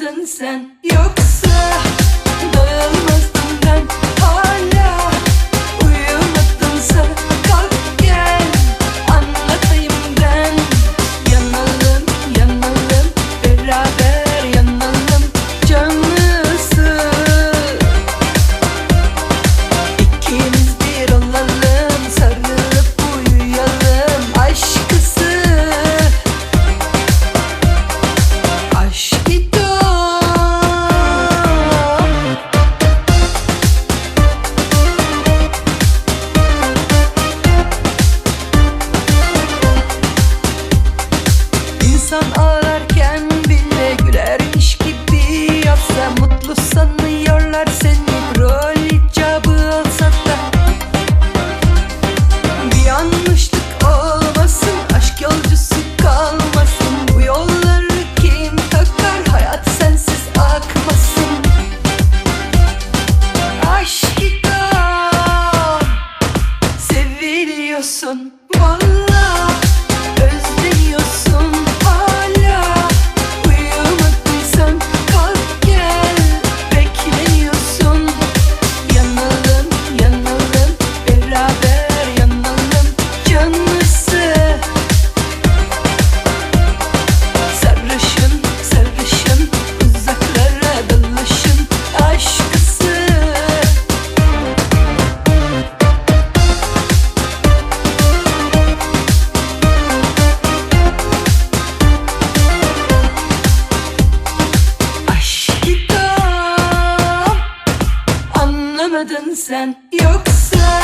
anlamadın sen Yoksa 王哥 kadın sen. Yoksa